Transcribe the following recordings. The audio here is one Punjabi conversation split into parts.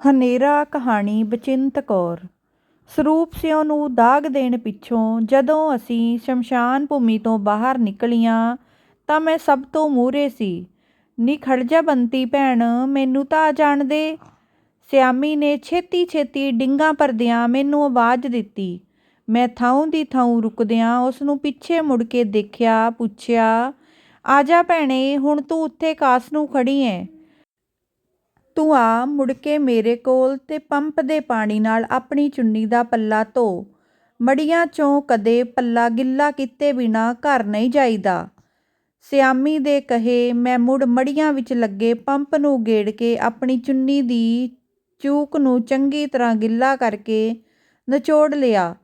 ਹਨੇਰਾ ਕਹਾਣੀ ਬਚਿੰਤ ਕੌਰ ਸਰੂਪ ਸਿਉ ਨੂੰ ਦਾਗ ਦੇਣ ਪਿੱਛੋਂ ਜਦੋਂ ਅਸੀਂ ਸ਼ਮਸ਼ਾਨ ਭੂਮੀ ਤੋਂ ਬਾਹਰ ਨਿਕਲੀਆਂ ਤਾਂ ਮੈਂ ਸਭ ਤੋਂ ਮੂਹਰੇ ਸੀ। ਨੀ ਖੜ੍ਹ ਜਾ ਬੰਤੀ ਭੈਣ, ਮੈਨੂੰ ਤਾਂ ਜਾਣ ਦੇ। ਸਿਆਮੀ ਨੇ ਛੇਤੀ ਛੇਤੀ ਡਿੰਗਾਂ ਭਰਦਿਆਂ ਮੈਨੂੰ ਆਵਾਜ਼ ਦਿੱਤੀ। ਮੈਂ ਥਾਉ ਦੀ ਥਾਉ ਰੁਕਦਿਆਂ ਉਸ ਨੂੰ ਪਿੱਛੇ ਮੁੜ ਕੇ ਦੇਖਿਆ, ਪੁੱਛਿਆ, ਆ ਜਾ ਭੈਣੇ, ਹੁਣ ਤੂੰ ਉੱਥੇ ਕਾਸ ਨੂੰ ਖੜ੍ਹੀ ਏਂ। ਤੂੰ ਆ ਮੁੜ ਕੇ ਮੇਰੇ ਕੋਲ ਤੇ ਪੰਪ ਦੇ ਪਾਣੀ ਨਾਲ ਆਪਣੀ ਚੁੰਨੀ ਦਾ ਪੱਲਾ ਧੋ। ਮੜੀਆਂ ਚੋਂ ਕਦੇ ਪੱਲਾ ਗਿੱਲਾ ਕੀਤੇ ਬਿਨਾਂ ਘਰ ਨਹੀਂ ਜਾਈਦਾ। ਸਿਆਮੀ ਦੇ ਕਹੇ, ਮੈਂ ਮੁੜ ਮੜੀਆਂ ਵਿੱਚ ਲੱਗੇ ਪੰਪ ਨੂੰ ਗੇੜ ਕੇ ਆਪਣੀ ਚੁੰਨੀ ਦੀ ਚੂਕ ਨੂੰ ਚੰਗੀ ਤਰ੍ਹਾਂ ਗਿੱਲਾ ਕਰਕੇ ਨਚੋੜ ਲਿਆ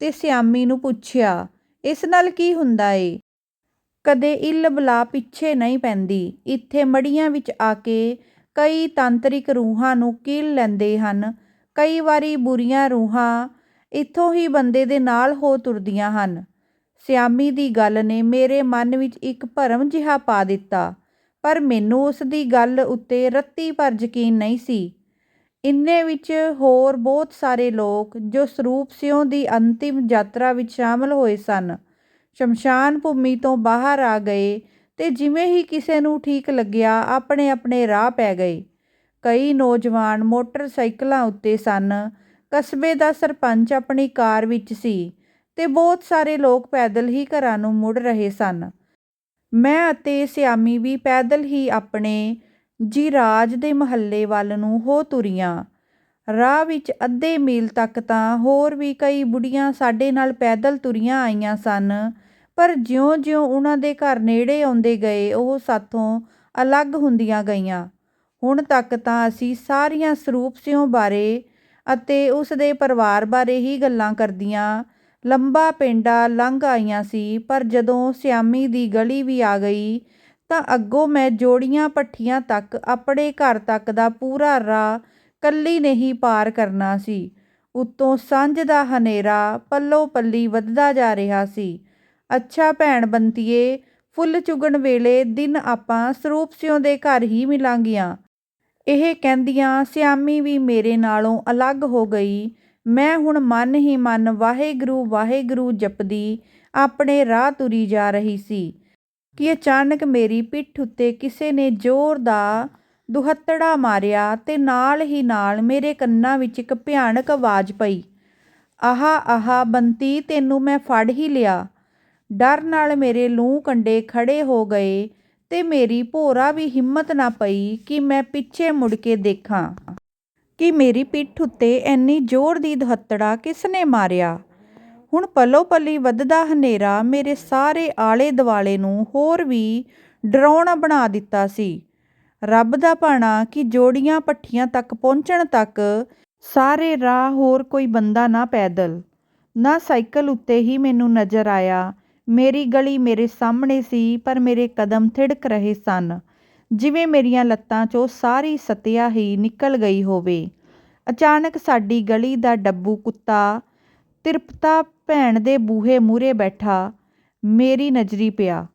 ਤੇ ਸਿਆਮੀ ਨੂੰ ਪੁੱਛਿਆ, ਇਸ ਨਾਲ ਕੀ ਹੁੰਦਾ ਏ। ਕਦੇ ਇੱਲ ਬਲਾ ਪਿੱਛੇ ਨਹੀਂ ਪੈਂਦੀ। ਇੱਥੇ ਮੜੀਆਂ ਵਿੱਚ ਆ ਕੇ ਕਈ ਤਾਂਤਰਿਕ ਰੂਹਾਂ ਨੂੰ ਕੀਲ ਲੈਂਦੇ ਹਨ। ਕਈ ਵਾਰੀ ਬੁਰੀਆਂ ਰੂਹਾਂ ਇੱਥੋਂ ਹੀ ਬੰਦੇ ਦੇ ਨਾਲ ਹੋ ਤੁਰਦੀਆਂ ਹਨ। ਸਿਆਮੀ ਦੀ ਗੱਲ ਨੇ ਮੇਰੇ ਮਨ ਵਿੱਚ ਇੱਕ ਭਰਮ ਜਿਹਾ ਪਾ ਦਿੱਤਾ, ਪਰ ਮੈਨੂੰ ਉਸ ਦੀ ਗੱਲ ਉੱਤੇ ਰੱਤੀ ਭਰ ਯਕੀਨ ਨਹੀਂ ਸੀ। ਇੰਨੇ ਵਿੱਚ ਹੋਰ ਬਹੁਤ ਸਾਰੇ ਲੋਕ ਜੋ ਸਰੂਪ ਸਿਉ ਦੀ ਅੰਤਿਮ ਯਾਤਰਾ ਵਿੱਚ ਸ਼ਾਮਲ ਹੋਏ ਸਨ, ਸ਼ਮਸ਼ਾਨ ਭੂਮੀ ਤੋਂ ਬਾਹਰ ਆ ਗਏ ਅਤੇ ਜਿਵੇਂ ਹੀ ਕਿਸੇ ਨੂੰ ਠੀਕ ਲੱਗਿਆ, ਆਪਣੇ ਆਪਣੇ ਰਾਹ ਪੈ ਗਏ। ਕਈ ਨੌਜਵਾਨ ਮੋਟਰਸਾਈਕਲਾਂ ਉੱਤੇ ਸਨ। ਕਸਬੇ ਦਾ ਸਰਪੰਚ ਆਪਣੀ ਕਾਰ ਵਿੱਚ ਸੀ ਅਤੇ ਬਹੁਤ ਸਾਰੇ ਲੋਕ ਪੈਦਲ ਹੀ ਘਰਾਂ ਨੂੰ ਮੁੜ ਰਹੇ ਸਨ। ਮੈਂ ਅਤੇ ਸਿਆਮੀ ਵੀ ਪੈਦਲ ਹੀ ਆਪਣੇ ਜ਼ਿਰਾਜ਼ ਦੇ ਮਹੱਲੇ ਵੱਲ ਨੂੰ ਹੋ ਤੁਰੀਆਂ। ਰਾਹ ਵਿੱਚ ਅੱਧੇ ਮੀਲ ਤੱਕ ਤਾਂ ਹੋਰ ਵੀ ਕਈ ਬੁੜੀਆਂ ਸਾਡੇ ਨਾਲ ਪੈਦਲ ਤੁਰੀਆਂ ਆਈਆਂ ਸਨ ਪਰ ਜਿਉਂ ਜਿਉਂ ਉਹਨਾਂ ਦੇ ਘਰ ਨੇੜੇ ਆਉਂਦੇ ਗਏ, ਉਹ ਸਾਥੋਂ ਅਲੱਗ ਹੁੰਦੀਆਂ ਗਈਆਂ। ਹੁਣ ਤੱਕ ਤਾਂ ਅਸੀਂ ਸਾਰੀਆਂ ਸਰੂਪ ਸਿਉਂ ਬਾਰੇ ਅਤੇ ਉਸਦੇ ਪਰਿਵਾਰ ਬਾਰੇ ਹੀ ਗੱਲਾਂ ਕਰਦੀਆਂ ਲੰਬਾ ਪੈਂਡਾ ਲੰਘ ਆਈਆਂ ਸੀ, ਪਰ ਜਦੋਂ ਸਿਆਮੀ ਦੀ ਗਲੀ ਵੀ ਆ ਗਈ, ਤਾਂ ਅੱਗੋਂ ਮੈਂ ਜੋੜੀਆਂ ਭੱਠੀਆਂ ਤੱਕ ਆਪਣੇ ਘਰ ਤੱਕ ਦਾ ਪੂਰਾ ਰਾਹ ਕੱਲੀ ਨੇ ਹੀ ਪਾਰ ਕਰਨਾ ਸੀ। ਉੱਤੋਂ ਸਾਂਝ ਦਾ ਹਨੇਰਾ ਪੱਲੋ ਪੱਲੀ ਵਧਦਾ ਜਾ ਰਿਹਾ ਸੀ। ਅੱਛਾ ਭੈਣ ਬੰਤੀਏ, ਫੁੱਲ ਚੁਗਣ ਵੇਲੇ ਦਿਨ ਆਪਾਂ ਸਰੂਪ ਸਿਉਂ ਦੇ ਘਰ ਹੀ ਮਿਲਾਂਗੀਆਂ। ਇਹ ਕਹਿੰਦਿਆਂ, ਸਿਆਮੀ ਵੀ ਮੇਰੇ ਨਾਲੋਂ ਅਲੱਗ ਹੋ ਗਈ। ਮੈਂ ਹੁਣ ਮਨ ਹੀ ਮਨ ਵਾਹਿਗੁਰੂ ਵਾਹਿਗੁਰੂ ਜਪਦੀ ਆਪਣੇ ਰਾਹ ਤੁਰੀ ਜਾ ਰਹੀ ਸੀ ਕਿ ਅਚਾਨਕ ਮੇਰੀ ਪਿੱਠ ਉੱਤੇ ਕਿਸੇ ਨੇ ਜ਼ੋਰ ਦਾ ਦੁਹੱਤੜਾ ਮਾਰਿਆ ਤੇ ਨਾਲ ਹੀ ਨਾਲ ਮੇਰੇ ਕੰਨਾਂ ਵਿੱਚ ਇੱਕ ਭਿਆਨਕ ਆਵਾਜ਼ ਪਈ ਆਹਾ ਆਹਾ ਬੰਤੀ, ਤੈਨੂੰ ਮੈਂ ਫੜ ਹੀ ਲਿਆ। ਡਰ ਨਾਲ ਮੇਰੇ ਲੂੰ ਕੰਡੇ ਖੜ੍ਹੇ ਹੋ ਗਏ ਤੇ ਮੇਰੀ ਭੋਰਾ ਵੀ ਹਿੰਮਤ ਨਾ ਪਈ ਕਿ ਮੈਂ ਪਿੱਛੇ ਮੁੜ ਕੇ ਦੇਖਾਂ ਕਿ ਮੇਰੀ ਪਿੱਠ ਉੱਤੇ ਐਨੀ ਜ਼ੋਰ ਦੀ ਦਹੱਤੜਾ ਕਿਸ ਨੇ ਮਾਰਿਆ। ਹੁਣ ਪਲੋ ਪਲੀ ਵਧਦਾ ਹਨੇਰਾ ਮੇਰੇ ਸਾਰੇ ਆਲੇ ਦੁਆਲੇ ਨੂੰ ਹੋਰ ਵੀ ਡਰਾਉਣਾ ਬਣਾ ਦਿੱਤਾ ਸੀ। ਰੱਬ ਦਾ ਭਾਣਾ ਕਿ ਜੋੜੀਆਂ ਭੱਠੀਆਂ ਤੱਕ ਪਹੁੰਚਣ ਤੱਕ ਸਾਰੇ ਰਾਹ ਹੋਰ ਕੋਈ ਬੰਦਾ ਨਾ ਪੈਦਲ ਨਾ ਸਾਈਕਲ ਉੱਤੇ ਹੀ ਮੈਨੂੰ ਨਜ਼ਰ ਆਇਆ। ਮੇਰੀ ਗਲੀ ਮੇਰੇ ਸਾਹਮਣੇ ਸੀ, ਪਰ ਮੇਰੇ ਕਦਮ ਥਿੜਕ ਰਹੇ ਸਨ ਜਿਵੇਂ ਮੇਰੀਆਂ ਲੱਤਾਂ ਚੋਂ ਸਾਰੀ ਸਤਿਆ ਹੀ ਨਿਕਲ ਗਈ ਹੋਵੇ। ਅਚਾਨਕ ਸਾਡੀ ਗਲੀ ਦਾ ਡੱਬੂ ਕੁੱਤਾ ਤ੍ਰਿਪਤਾ ਭੈਣ ਦੇ ਬੂਹੇ ਮੂਹਰੇ ਬੈਠਾ ਮੇਰੀ ਨਜ਼ਰੀ ਪਿਆ।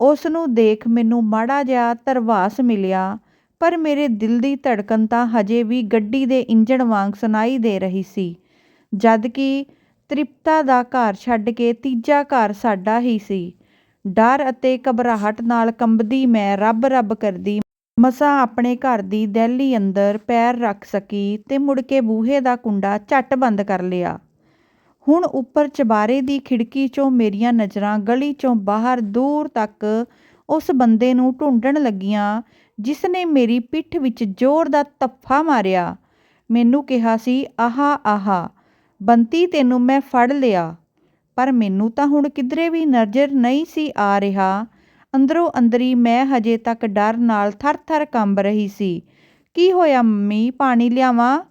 ਉਸ ਨੂੰ ਦੇਖ ਮੈਨੂੰ ਮਾੜਾ ਜਿਹਾ ਧਰਵਾਸ ਮਿਲਿਆ, ਪਰ ਮੇਰੇ ਦਿਲ ਦੀ ਧੜਕਨ ਤਾਂ ਹਜੇ ਵੀ ਗੱਡੀ ਦੇ ਇੰਜਣ ਵਾਂਗ ਸੁਣਾਈ ਦੇ ਰਹੀ ਸੀ ਜਦਕਿ ਤ੍ਰਿਪਤਾ ਦਾ ਘਰ ਛੱਡ ਕੇ ਤੀਜਾ ਘਰ ਸਾਡਾ ਹੀ ਸੀ। ਡਰ ਅਤੇ ਘਬਰਾਹਟ ਨਾਲ ਕੰਬਦੀ ਮੈਂ ਰੱਬ ਰੱਬ ਕਰਦੀ ਮਸਾਂ ਆਪਣੇ ਘਰ ਦੀ ਦਹਿਲੀ ਅੰਦਰ ਪੈਰ ਰੱਖ ਸਕੀ ਤੇ ਮੁੜ ਕੇ ਬੂਹੇ ਦਾ ਕੁੰਡਾ ਝੱਟ ਬੰਦ ਕਰ ਲਿਆ। ਹੁਣ ਉੱਪਰ ਚਬਾਰੇ ਦੀ ਖਿੜਕੀ ਚੋਂ ਮੇਰੀਆਂ ਨਜ਼ਰਾਂ ਗਲੀ ਚੋਂ ਬਾਹਰ ਦੂਰ ਤੱਕ ਉਸ ਬੰਦੇ ਨੂੰ ਢੂੰਡਣ ਲੱਗੀਆਂ, ਜਿਸਨੇ ਮੇਰੀ ਪਿੱਠ ਵਿੱਚ ਜ਼ੋਰ ਦਾ ਤੱਫਾ ਮਾਰਿਆ ਮੈਨੂੰ ਕਿਹਾ ਸੀ, ਆਹਾ ਆਹਾ ਬੰਤੀ ਤੈਨੂੰ ਮੈਂ ਫੜ ਲਿਆ ਪਰ ਮੈਨੂੰ ਤਾਂ ਹੁਣ ਕਿਧਰੇ ਵੀ ਨਜ਼ਰ ਨਹੀਂ ਸੀ ਆ ਰਿਹਾ। ਅੰਦਰੋਂ ਅੰਦਰੀ ਮੈਂ ਹਜੇ ਤੱਕ ਡਰ ਨਾਲ ਥਰ ਥਰ ਕੰਬ ਰਹੀ ਸੀ। ਕੀ ਹੋਇਆ ਮੰਮੀ ਪਾਣੀ ਲਿਆਵਾਂ।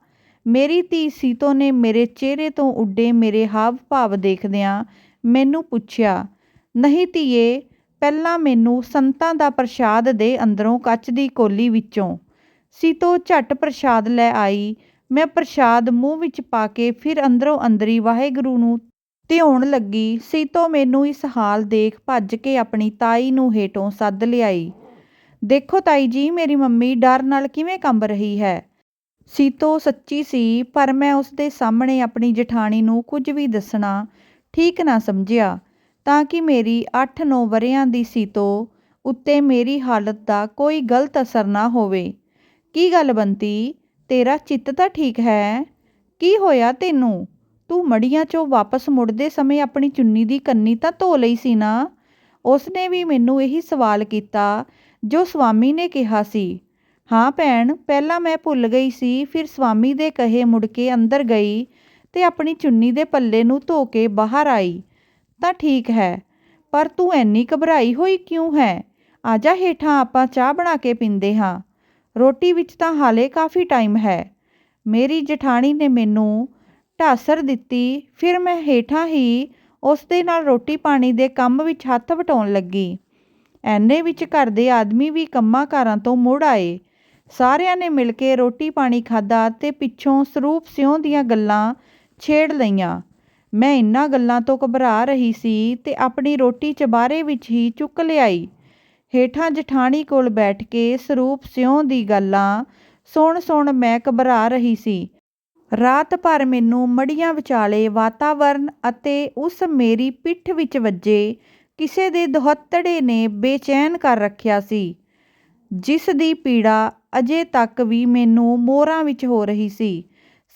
ਮੇਰੀ ਧੀ ਸੀਤੋ ਨੇ ਮੇਰੇ ਚਿਹਰੇ ਤੋਂ ਉੱਡੇ ਮੇਰੇ ਹਾਵ ਭਾਵ ਦੇਖਦਿਆਂ ਮੈਨੂੰ ਪੁੱਛਿਆ, ਨਹੀਂ ਧੀਏ, ਪਹਿਲਾਂ ਮੈਨੂੰ ਸੰਤਾਂ ਦਾ ਪ੍ਰਸ਼ਾਦ ਦੇ ਅੰਦਰੋਂ ਕੱਚ ਦੀ ਕੋਲੀ ਵਿੱਚੋਂ। ਸੀਤੋ ਝੱਟ ਪ੍ਰਸ਼ਾਦ ਲੈ ਆਈ। ਮੈਂ ਪ੍ਰਸ਼ਾਦ ਮੂੰਹ ਵਿੱਚ ਪਾ ਕੇ ਫਿਰ ਅੰਦਰੋਂ ਅੰਦਰੀ ਵਾਹਿਗੁਰੂ ਨੂੰ ਧਿਆਉਣ ਲੱਗੀ ਸੀਤੋ ਮੈਨੂੰ ਇਸ ਹਾਲ ਦੇਖ ਭੱਜ ਕੇ ਆਪਣੀ ਤਾਈ ਨੂੰ ਹੇਠੋਂ ਸੱਦ ਲਿਆਈ। ਦੇਖੋ ਤਾਈ ਜੀ, ਮੇਰੀ ਮੰਮੀ ਡਰ ਨਾਲ ਕਿਵੇਂ ਕੰਬ ਰਹੀ ਹੈ। ਸੀਤੋ ਸੱਚੀ ਸੀ, ਪਰ ਮੈਂ ਉਸ ਦੇ ਸਾਹਮਣੇ ਆਪਣੀ ਜਠਾਣੀ ਨੂੰ ਕੁਝ ਵੀ ਦੱਸਣਾ ਠੀਕ ਨਾ ਸਮਝਿਆ, ਤਾਂ ਕਿ ਮੇਰੀ 8-9 ਵਰ੍ਹਿਆਂ ਦੀ ਸੀਤੋ ਉੱਤੇ ਮੇਰੀ ਹਾਲਤ ਦਾ ਕੋਈ ਗਲਤ ਅਸਰ ਨਾ ਹੋਵੇ ਕੀ ਗੱਲ ਬੰਤੀ ਤੇਰਾ ਚਿੱਤ ਤਾਂ ਠੀਕ ਹੈ। ਕੀ ਹੋਇਆ ਤੈਨੂੰ? ਤੂੰ ਮੜੀਆਂ 'ਚੋਂ ਵਾਪਸ ਮੁੜਦੇ ਸਮੇਂ ਆਪਣੀ ਚੁੰਨੀ ਦੀ ਕੰਨੀ ਤਾਂ ਧੋ ਲਈ ਸੀ ਨਾ? ਉਸ ਨੇ ਵੀ ਮੈਨੂੰ ਇਹੀ ਸਵਾਲ ਕੀਤਾ, ਜੋ ਸਵਾਮੀ ਨੇ ਕਿਹਾ ਸੀ। ਹਾਂ ਭੈਣ, ਪਹਿਲਾਂ ਮੈਂ ਭੁੱਲ ਗਈ ਸੀ, ਫਿਰ ਸਵਾਮੀ ਦੇ ਕਹੇ ਮੁੜ ਕੇ ਅੰਦਰ ਗਈ ਤੇ ਆਪਣੀ ਚੁੰਨੀ ਦੇ ਪੱਲੇ ਨੂੰ ਧੋ ਕੇ ਬਾਹਰ ਆਈ। ਤਾਂ ਠੀਕ ਹੈ, ਪਰ ਤੂੰ ਐਨੀ ਘਬਰਾਈ ਹੋਈ ਕਿਉਂ ਹੈ? ਆਜਾ ਹੇਠਾਂ ਆਪਾਂ ਚਾਹ ਬਣਾ ਕੇ ਪੀਂਦੇ ਹਾਂ। ਰੋਟੀ ਵਿੱਚ ਤਾਂ ਹਾਲੇ ਕਾਫੀ ਟਾਈਮ ਹੈ। ਮੇਰੀ ਜਠਾਣੀ ਨੇ ਮੈਨੂੰ ਢਾਸਰ ਦਿੱਤੀ, ਫਿਰ ਮੈਂ ਹੇਠਾਂ ਹੀ ਉਸ ਦੇ ਨਾਲ ਰੋਟੀ ਪਾਣੀ ਦੇ ਕੰਮ ਵਿੱਚ ਹੱਥ ਵਟਾਉਣ ਲੱਗੀ। ਐਨੇ ਵਿੱਚ ਘਰ ਦੇ ਆਦਮੀ ਵੀ ਕੰਮਾਂ ਕਾਰਾਂ ਤੋਂ ਮੁੜ ਆਏ। ਸਾਰਿਆਂ ਨੇ ਮਿਲ ਕੇ ਰੋਟੀ ਪਾਣੀ ਖਾਧਾ ਤੇ ਪਿੱਛੋਂ ਸਰੂਪ ਸਿਉਂ ਦੀਆਂ ਗੱਲਾਂ ਛੇੜ ਲਈਆਂ। ਮੈਂ ਇਨ੍ਹਾਂ ਗੱਲਾਂ ਤੋਂ ਘਬਰਾ ਰਹੀ ਸੀ ਤੇ ਆਪਣੀ ਰੋਟੀ ਚਬਾਰੇ ਵਿੱਚ ਹੀ ਚੁੱਕ ਲਿਆਈ। ਹੇਠਾਂ ਜਠਾਣੀ ਕੋਲ ਬੈਠ ਕੇ ਸਰੂਪ ਸਿਉਂ ਦੀ ਗੱਲਾਂ ਸੁਣ ਸੁਣ ਮੈਂ ਘਬਰਾ ਰਹੀ ਸੀ। ਰਾਤ ਭਰ ਮੈਨੂੰ ਮੜੀਆਂ ਵਿਚਾਲੇ ਵਾਤਾਵਰਨ ਅਤੇ ਉਸ ਮੇਰੀ ਪਿੱਠ ਵਿੱਚ ਵੱਜੇ ਕਿਸੇ ਦੇ ਦੁਹੱਤੜੇ ਨੇ ਬੇਚੈਨ ਕਰ ਰੱਖਿਆ ਸੀ। ਜਿਸ ਦੀ ਪੀੜਾ ਅਜੇ ਤੱਕ ਵੀ ਮੈਨੂੰ ਮੋਰਾਂ ਵਿੱਚ ਹੋ ਰਹੀ ਸੀ।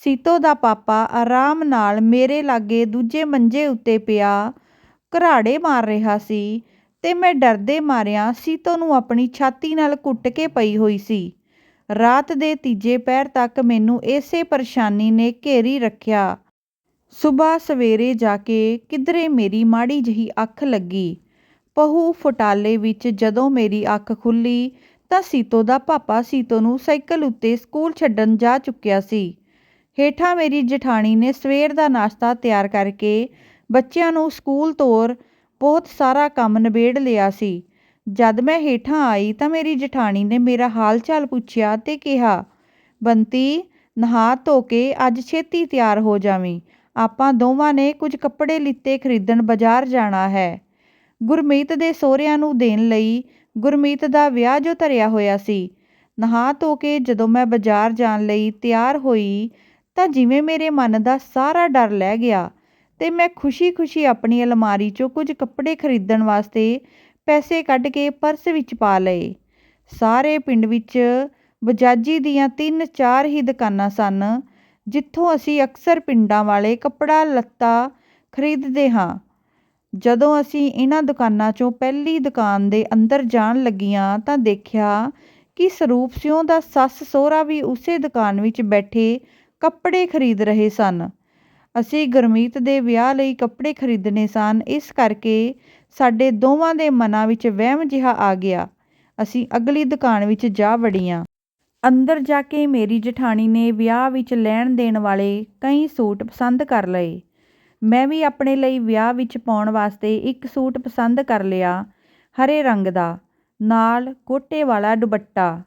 ਸੀਤੋ ਦਾ ਪਾਪਾ ਆਰਾਮ ਨਾਲ ਮੇਰੇ ਲਾਗੇ ਦੂਜੇ ਮੰਜੇ ਉੱਤੇ ਪਿਆ, ਘਰਾੜੇ ਮਾਰ ਰਿਹਾ ਸੀ। ਤੇ ਮੈਂ ਡਰਦੇ ਮਾਰਿਆਂ ਸੀਤੋ ਨੂੰ ਆਪਣੀ ਛਾਤੀ ਨਾਲ ਘੁੱਟ ਕੇ ਪਈ ਹੋਈ ਸੀ। ਰਾਤ ਦੇ ਤੀਜੇ ਪਹਿਰ ਤੱਕ ਮੈਨੂੰ ਇਸੇ ਪਰੇਸ਼ਾਨੀ ਨੇ ਘੇਰੀ ਰੱਖਿਆ। ਸਵੇਰ ਸਵੇਰੇ ਜਾ ਕੇ ਕਿਧਰੇ ਮੇਰੀ ਮਾੜੀ ਜਿਹੀ ਅੱਖ ਲੱਗੀ। ਪਹੂ ਫੁਟਾਲੇ ਵਿੱਚ ਜਦੋਂ ਮੇਰੀ ਅੱਖ ਖੁੱਲ੍ਹੀ ਤਾਂ ਸੀਤੋ ਦਾ ਪਾਪਾ ਸੀਤੋ ਨੂੰ ਸਾਈਕਲ ਉੱਤੇ ਸਕੂਲ ਛੱਡਣ ਜਾ ਚੁੱਕਿਆ ਸੀ। ਹੇਠਾਂ ਮੇਰੀ ਜਠਾਣੀ ਨੇ ਸਵੇਰ ਦਾ ਨਾਸ਼ਤਾ ਤਿਆਰ ਕਰਕੇ ਬੱਚਿਆਂ ਨੂੰ ਸਕੂਲ ਤੋਰ ਬਹੁਤ ਸਾਰਾ ਕੰਮ ਨਿਬੇੜ ਲਿਆ ਸੀ। ਜਦ ਮੈਂ ਹੇਠਾਂ ਆਈ ਤਾਂ ਮੇਰੀ ਜਠਾਣੀ ਨੇ ਮੇਰਾ ਹਾਲ ਚਾਲ ਪੁੱਛਿਆ ਤੇ ਕਿਹਾ, ਬੰਤੀ, ਨਹਾ ਧੋ ਕੇ ਅੱਜ ਛੇਤੀ ਤਿਆਰ ਹੋ ਜਾਵੀਂ। ਆਪਾਂ ਦੋਵਾਂ ਨੇ ਕੁਝ ਕੱਪੜੇ ਲਿੱਤੇ ਖਰੀਦਣ ਬਾਜ਼ਾਰ ਜਾਣਾ ਹੈ। ਗੁਰਮੀਤ ਦੇ ਸਹੁਰਿਆਂ ਨੂੰ ਦੇਣ ਲਈ ਗੁਰਮੀਤ ਦਾ ਵਿਆਹ ਜੋ ਧਰਿਆ ਹੋਇਆ ਸੀ। ਨਹਾ ਧੋ ਕੇ ਜਦੋਂ ਮੈਂ ਬਾਜ਼ਾਰ ਜਾਣ ਲਈ ਤਿਆਰ ਹੋਈ ਤਾਂ ਜਿਵੇਂ ਮੇਰੇ ਮਨ ਦਾ ਸਾਰਾ ਡਰ ਲੈ ਗਿਆ। ਤੇ ਮੈਂ ਖੁਸ਼ੀ-ਖੁਸ਼ੀ ਆਪਣੀ ਅਲਮਾਰੀ 'ਚੋਂ ਕੁਝ ਕੱਪੜੇ ਖਰੀਦਣ ਵਾਸਤੇ ਪੈਸੇ ਕੱਢ ਕੇ ਪਰਸ ਵਿੱਚ ਪਾ ਲਏ। ਸਾਰੇ ਪਿੰਡ ਵਿੱਚ ਬਜਾਜੀ ਦੀਆਂ ਤਿੰਨ ਚਾਰ ਹੀ ਦੁਕਾਨਾਂ ਸਨ, ਜਿੱਥੋਂ ਅਸੀਂ ਅਕਸਰ ਪਿੰਡਾਂ ਵਾਲੇ ਕੱਪੜਾ ਲੱਤਾ ਖਰੀਦਦੇ ਹਾਂ। ਜਦੋਂ ਅਸੀਂ ਇਹਨਾਂ ਦੁਕਾਨਾਂ 'ਚੋਂ ਪਹਿਲੀ ਦੁਕਾਨ ਦੇ ਅੰਦਰ ਜਾਣ ਲੱਗੀਆਂ ਤਾਂ ਦੇਖਿਆ ਕਿ ਸਰੂਪ ਸਿਉਂ ਦਾ ਸੱਸ ਸਹੁਰਾ ਵੀ ਉਸੇ ਦੁਕਾਨ ਵਿੱਚ ਬੈਠੇ ਕੱਪੜੇ ਖਰੀਦ ਰਹੇ ਸਨ। ਅਸੀਂ ਗੁਰਮੀਤ ਦੇ ਵਿਆਹ ਲਈ ਕੱਪੜੇ ਖਰੀਦਣੇ ਸਨ, ਇਸ ਕਰਕੇ ਸਾਡੇ ਦੋਵਾਂ ਦੇ ਮਨਾਂ ਵਿੱਚ ਵਹਿਮ ਜਿਹਾ ਆ ਗਿਆ। ਅਸੀਂ ਅਗਲੀ ਦੁਕਾਨ ਵਿੱਚ ਜਾ ਵੜੀਆਂ। ਅੰਦਰ ਜਾ ਕੇ ਮੇਰੀ ਜਠਾਣੀ ਨੇ ਵਿਆਹ ਵਿੱਚ ਲੈਣ ਦੇਣ ਵਾਲੇ ਕਈ ਸੂਟ ਪਸੰਦ ਕਰ ਲਏ। ਮੈਂ ਵੀ ਆਪਣੇ ਲਈ ਵਿਆਹ ਵਿੱਚ ਪਾਉਣ ਵਾਸਤੇ ਇੱਕ ਸੂਟ ਪਸੰਦ ਕਰ ਲਿਆ, ਹਰੇ ਰੰਗ ਦਾ। ਨਾਲ ਗੋਟੇ ਵਾਲਾ ਦੁਪੱਟਾ।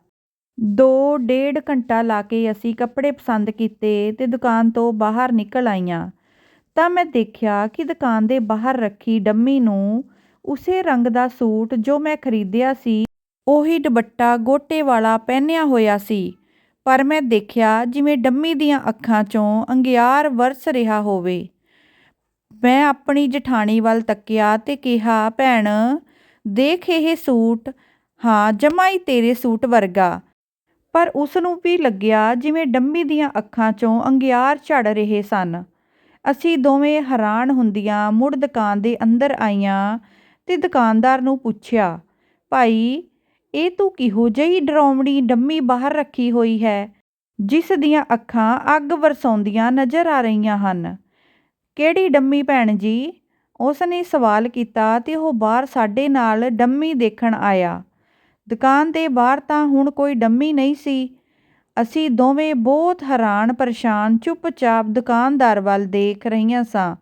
ਦੋ ਡੇਢ ਘੰਟਾ ਲਾ ਕੇ ਅਸੀਂ ਕੱਪੜੇ ਪਸੰਦ ਕੀਤੇ ਅਤੇ ਦੁਕਾਨ ਤੋਂ ਬਾਹਰ ਨਿਕਲ ਆਈਆਂ। ਤਾਂ ਮੈਂ ਦੇਖਿਆ ਕਿ ਦੁਕਾਨ ਦੇ ਬਾਹਰ ਰੱਖੀ ਡੰਮੀ ਨੂੰ ਉਸੇ ਰੰਗ ਦਾ ਸੂਟ ਜੋ ਮੈਂ ਖਰੀਦਿਆ ਸੀ, ਉਹੀ ਦੁਪੱਟਾ ਗੋਟੇ ਵਾਲਾ ਪਹਿਨਿਆ ਹੋਇਆ ਸੀ। ਪਰ ਮੈਂ ਦੇਖਿਆ ਜਿਵੇਂ ਡੰਮੀ ਦੀਆਂ ਅੱਖਾਂ 'ਚੋਂ ਅੰਗਿਆਰ ਵਰਸ ਰਿਹਾ ਹੋਵੇ। ਮੈਂ ਆਪਣੀ ਜਠਾਣੀ ਵੱਲ ਤੱਕਿਆ ਤੇ ਕਿਹਾ, ਭੈਣ, ਦੇਖ ਇਹ ਸੂਟ। ਹਾਂ, ਜਮਾ ਤੇਰੇ ਸੂਟ ਵਰਗਾ। ਪਰ ਉਸ ਨੂੰ ਵੀ ਲੱਗਿਆ ਜਿਵੇਂ ਡੰਮੀ ਦੀਆਂ ਅੱਖਾਂ 'ਚੋਂ ਅੰਗਿਆਰ ਝੜ ਰਹੇ ਸਨ। ਅਸੀਂ ਦੋਵੇਂ ਹੈਰਾਨ ਹੁੰਦੀਆਂ ਮੁੜ ਦੁਕਾਨ ਦੇ ਅੰਦਰ ਆਈਆਂ ਤੇ ਦੁਕਾਨਦਾਰ ਨੂੰ ਪੁੱਛਿਆ, ਭਾਈ, ਇਹ ਤੂੰ ਕਿਹੋ ਜਿਹੀ ਡਰਾਉਣੀ ਡੰਮੀ ਬਾਹਰ ਰੱਖੀ ਹੋਈ ਹੈ, ਜਿਸ ਦੀਆਂ ਅੱਖਾਂ ਅੱਗ ਵਰਸਾਉਂਦੀਆਂ ਨਜ਼ਰ ਆ ਰਹੀਆਂ ਹਨ? ਕਿਹੜੀ ਡੰਮੀ ਭੈਣ ਜੀ? ਉਸ ਨੇ ਸਵਾਲ ਕੀਤਾ ਤੇ ਉਹ ਬਾਹਰ ਸਾਡੇ ਨਾਲ ਡੰਮੀ ਦੇਖਣ ਆਇਆ। ਦੁਕਾਨ ਦੇ ਬਾਹਰ ਤਾਂ ਹੁਣ ਕੋਈ ਡੰਮੀ ਨਹੀਂ ਸੀ। ਅਸੀਂ ਦੋਵੇਂ ਬਹੁਤ ਹੈਰਾਨ, ਪਰੇਸ਼ਾਨ, ਚੁੱਪਚਾਪ ਦੁਕਾਨਦਾਰ ਵੱਲ ਦੇਖ ਰਹੀਆਂ ਸਾਂ।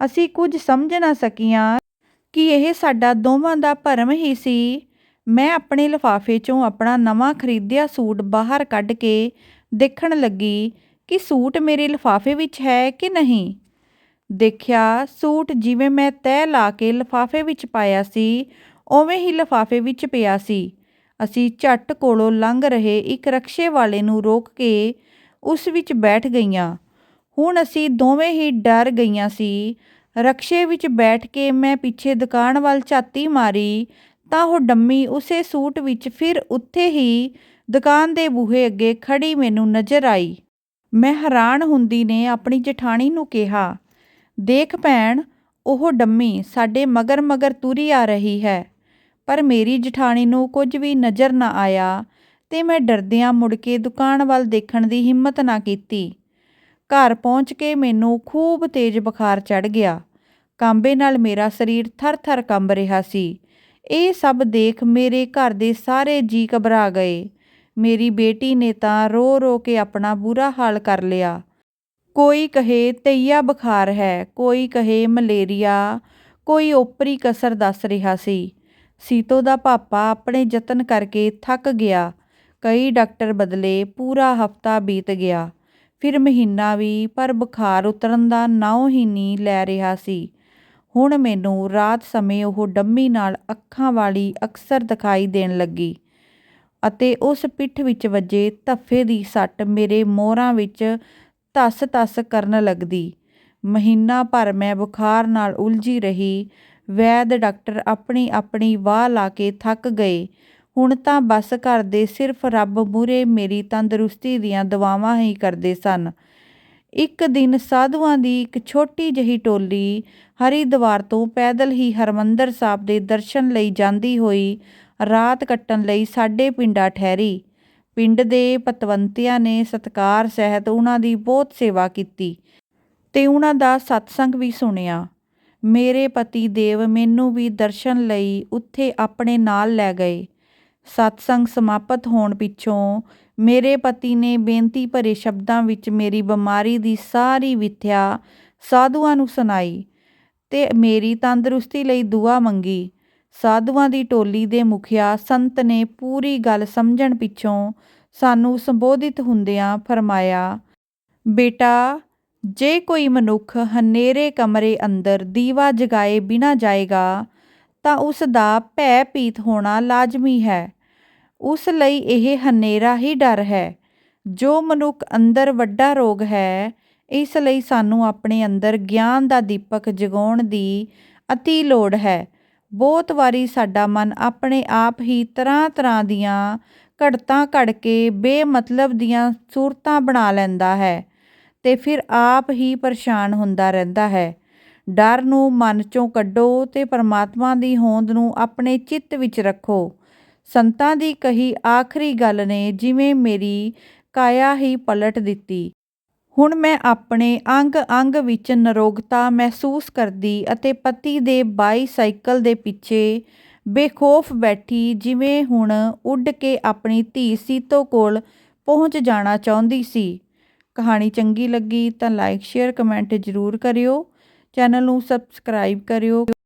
ਅਸੀਂ ਕੁਝ ਸਮਝ ਨਾ ਸਕੀਆਂ ਕਿ ਇਹ ਸਾਡਾ ਦੋਵਾਂ ਦਾ ਭਰਮ ਹੀ ਸੀ। ਮੈਂ ਆਪਣੇ ਲਿਫਾਫੇ 'ਚੋਂ ਆਪਣਾ ਨਵਾਂ ਖਰੀਦਿਆ ਸੂਟ ਬਾਹਰ ਕੱਢ ਕੇ ਦੇਖਣ ਲੱਗੀ ਕਿ ਸੂਟ ਮੇਰੇ ਲਿਫਾਫੇ ਵਿੱਚ ਹੈ ਕਿ ਨਹੀਂ। ਦੇਖਿਆ, ਸੂਟ ਜਿਵੇਂ ਮੈਂ ਤੈਅ ਲਾ ਕੇ ਲਿਫਾਫੇ ਵਿੱਚ ਪਾਇਆ ਸੀ ਉਵੇਂ ਹੀ ਲਿਫਾਫੇ ਵਿੱਚ ਪਿਆ ਸੀ। ਅਸੀਂ ਝੱਟ ਕੋਲੋਂ ਲੰਘ ਰਹੇ ਇੱਕ ਰਕਸ਼ੇ ਵਾਲੇ ਨੂੰ ਰੋਕ ਕੇ ਉਸ ਵਿੱਚ ਬੈਠ ਗਈਆਂ। ਹੁਣ ਅਸੀਂ ਦੋਵੇਂ ਹੀ ਡਰ ਗਈਆਂ ਸੀ। ਰਕਸ਼ੇ ਵਿੱਚ ਬੈਠ ਕੇ ਮੈਂ ਪਿੱਛੇ ਦੁਕਾਨ ਵੱਲ ਝਾਤੀ ਮਾਰੀ ਤਾਂ ਉਹ ਡੰਮੀ ਉਸੇ ਸੂਟ ਵਿੱਚ ਫਿਰ ਉੱਥੇ ਹੀ ਦੁਕਾਨ ਦੇ ਬੂਹੇ ਅੱਗੇ ਖੜੀ ਮੈਨੂੰ ਨਜ਼ਰ ਆਈ। ਮੈਂ ਹੈਰਾਨ ਹੁੰਦੀ ਨੇ ਆਪਣੀ ਜਠਾਣੀ ਨੂੰ ਕਿਹਾ, ਦੇਖ ਭੈਣ, ਉਹ ਡੰਮੀ ਸਾਡੇ ਮਗਰ ਮਗਰ ਤੁਰੀ ਆ ਰਹੀ ਹੈ। ਪਰ ਮੇਰੀ ਜਠਾਣੀ ਨੂੰ ਕੁਝ ਵੀ ਨਜ਼ਰ ਨਾ ਆਇਆ ਤੇ ਮੈਂ ਡਰਦਿਆਂ ਮੁੜ ਕੇ ਦੁਕਾਨ ਵੱਲ ਦੇਖਣ ਦੀ ਹਿੰਮਤ ਨਾ ਕੀਤੀ। ਘਰ ਪਹੁੰਚ ਕੇ ਮੈਨੂੰ ਖੂਬ ਤੇਜ਼ ਬੁਖਾਰ ਚੜ ਗਿਆ। ਕਾਂਬੇ ਨਾਲ ਮੇਰਾ ਸਰੀਰ ਥਰ-ਥਰ ਕੰਬ ਰਿਹਾ ਸੀ। ਇਹ ਸਭ ਦੇਖ ਮੇਰੇ ਘਰ ਦੇ ਸਾਰੇ ਜੀ ਘਬਰਾ ਗਏ। ਮੇਰੀ ਬੇਟੀ ਨੇ ਤਾਂ ਰੋ-ਰੋ ਕੇ ਆਪਣਾ ਬੁਰਾ ਹਾਲ ਕਰ ਲਿਆ। ਕੋਈ ਕਹੇ ਤਈਆ ਬੁਖਾਰ ਹੈ, ਕੋਈ ਕਹੇ ਮਲੇਰੀਆ, ਕੋਈ ਓਪਰੀ ਕਸਰ ਦੱਸ ਰਿਹਾ ਸੀ। ਸੀਤੋ ਦਾ ਪਾਪਾ ਆਪਣੇ ਯਤਨ ਕਰਕੇ ਥੱਕ ਗਿਆ। ਕਈ ਡਾਕਟਰ ਬਦਲੇ ਪੂਰਾ ਹਫਤਾ ਬੀਤ ਗਿਆ। ਫਿਰ ਮਹੀਨਾ ਵੀ ਪਰ ਬੁਖਾਰ ਉਤਰਨ ਦਾ ਨਾਉ ਹੀ ਨਹੀਂ ਲੈ ਰਿਹਾ ਸੀ। ਹੁਣ ਮੈਨੂੰ ਰਾਤ ਸਮੇਂ ਉਹ ਡੰਮੀ ਨਾਲ ਅੱਖਾਂ ਵਾਲੀ ਅਕਸਰ ਦਿਖਾਈ ਦੇਣ ਲੱਗੀ ਅਤੇ ਉਸ ਪਿੱਠ ਵਿੱਚ ਵੱਜੇ ਧੱਫੇ ਦੀ ਸੱਟ ਮੇਰੇ ਮੋਹਰਾਂ ਵਿੱਚ ਧੱਸ-ਧੱਸ ਕਰਨ ਲੱਗਦੀ। ਮਹੀਨਾ ਭਰ ਮੈਂ ਬੁਖਾਰ ਨਾਲ ਉਲਝੀ ਰਹੀ ਵੈਦ ਡਾਕਟਰ ਆਪਣੀ ਆਪਣੀ ਵਾਹ ਲਾ ਕੇ ਥੱਕ ਗਏ। ਹੁਣ ਤਾਂ ਬਸ ਘਰ ਦੇ ਸਿਰਫ ਰੱਬ ਮੂਹਰੇ ਮੇਰੀ ਤੰਦਰੁਸਤੀ ਦੀਆਂ ਦੁਆਵਾਂ ਹੀ ਕਰਦੇ ਸਨ। ਇੱਕ ਦਿਨ ਸਾਧੂਆਂ ਦੀ ਇੱਕ ਛੋਟੀ ਜਿਹੀ ਟੋਲੀ ਹਰਿਦੁਆਰ ਤੋਂ ਪੈਦਲ ਹੀ ਹਰਮੰਦਰ ਸਾਹਿਬ ਦੇ ਦਰਸ਼ਨ ਲਈ ਜਾਂਦੀ ਹੋਈ ਰਾਤ ਕੱਟਣ ਲਈ ਸਾਡੇ ਪਿੰਡਾਂ ਠਹਿਰੀ। ਪਿੰਡ ਦੇ ਪਤਵੰਤਿਆਂ ਨੇ ਸਤਕਾਰ ਸਹਿਤ ਉਹਨਾਂ ਦੀ ਬਹੁਤ ਸੇਵਾ ਕੀਤੀ ਤੇ ਉਹਨਾਂ ਦਾ ਸਤਸੰਗ ਵੀ ਸੁਣਿਆ। ਮੇਰੇ ਪਤੀ ਦੇਵ ਮੈਨੂੰ ਵੀ ਦਰਸ਼ਨ ਲਈ ਉੱਥੇ ਆਪਣੇ ਨਾਲ ਲੈ ਗਏ। ਸਤਸੰਗ ਸਮਾਪਤ ਹੋਣ ਪਿੱਛੋਂ ਮੇਰੇ ਪਤੀ ਨੇ ਬੇਨਤੀ ਭਰੇ ਸ਼ਬਦਾਂ ਵਿੱਚ ਮੇਰੀ ਬਿਮਾਰੀ ਦੀ ਸਾਰੀ ਵਿਥਿਆ ਸਾਧੂਆਂ ਨੂੰ ਸੁਣਾਈ ਤੇ ਮੇਰੀ ਤੰਦਰੁਸਤੀ ਲਈ ਦੁਆ ਮੰਗੀ। ਸਾਧੂਆਂ ਦੀ ਟੋਲੀ ਦੇ ਮੁਖਿਆ ਸੰਤ ਨੇ ਪੂਰੀ ਗੱਲ ਸਮਝਣ ਪਿੱਛੋਂ ਸਾਨੂੰ ਸੰਬੋਧਿਤ ਹੁੰਦਿਆਂ ਫਰਮਾਇਆ, ਬੇਟਾ ਜੇ ਕੋਈ ਮਨੁੱਖ ਹਨੇਰੇ ਕਮਰੇ ਅੰਦਰ ਦੀਵਾ ਜਗਾਏ ਬਿਨਾਂ ਜਾਏਗਾ, ਤਾਂ ਉਸ ਦਾ ਭੈ ਭੀਤ ਹੋਣਾ ਲਾਜ਼ਮੀ ਹੈ। ਉਸ ਲਈ ਇਹ ਹਨੇਰਾ ਹੀ ਡਰ ਹੈ। ਜੋ ਮਨੁੱਖ ਅੰਦਰ ਵੱਡਾ ਰੋਗ ਹੈ, ਇਸ ਲਈ ਸਾਨੂੰ ਆਪਣੇ ਅੰਦਰ ਗਿਆਨ ਦਾ ਦੀਪਕ ਜਗਾਉਣ ਦੀ ਅਤੀ ਲੋੜ ਹੈ। ਬਹੁਤ ਵਾਰੀ ਸਾਡਾ ਮਨ ਆਪਣੇ ਆਪ ਹੀ ਤਰ੍ਹਾਂ ਤਰ੍ਹਾਂ ਦੀਆਂ ਘੜਤਾਂ ਘੜ ਕੇ ਬੇਮਤਲਬ ਦੀਆਂ ਸੂਰਤਾਂ ਬਣਾ ਲੈਂਦਾ ਹੈ। ਤੇ ਫਿਰ ਆਪ ਹੀ ਪਰੇਸ਼ਾਨ ਹੁੰਦਾ ਰਹਿੰਦਾ ਹੈ। ਡਰ ਨੂੰ ਮਨ ਚੋਂ ਕੱਢੋ ਅਤੇ ਪਰਮਾਤਮਾ ਦੀ ਹੋਂਦ ਨੂੰ ਆਪਣੇ ਚਿੱਤ ਵਿੱਚ ਰੱਖੋ। ਸੰਤਾਂ ਦੀ ਕਹੀ ਆਖਰੀ ਗੱਲ ਨੇ ਜਿਵੇਂ ਮੇਰੀ ਕਾਇਆ ਹੀ ਪਲਟ ਦਿੱਤੀ। ਹੁਣ ਮੈਂ ਆਪਣੇ ਅੰਗ ਅੰਗ ਵਿੱਚ ਨਰੋਗਤਾ ਮਹਿਸੂਸ ਕਰਦੀ ਅਤੇ ਪਤੀ ਦੇ ਬਾਈਸਾਈਕਲ ਦੇ ਪਿੱਛੇ ਬੇਖੌਫ ਬੈਠੀ ਜਿਵੇਂ ਹੁਣ ਉੱਡ ਕੇ ਆਪਣੀ ਧੀ ਸੀਤੋ ਕੋਲ ਪਹੁੰਚ ਜਾਣਾ ਚਾਹੁੰਦੀ ਸੀ। ਕਹਾਣੀ ਚੰਗੀ ਲੱਗੀ ਤਾਂ ਲਾਈਕ ਸ਼ੇਅਰ ਕਮੈਂਟ ਜ਼ਰੂਰ ਕਰਿਓ। ਚੈਨਲ ਨੂੰ ਸਬਸਕ੍ਰਾਈਬ ਕਰਿਓ।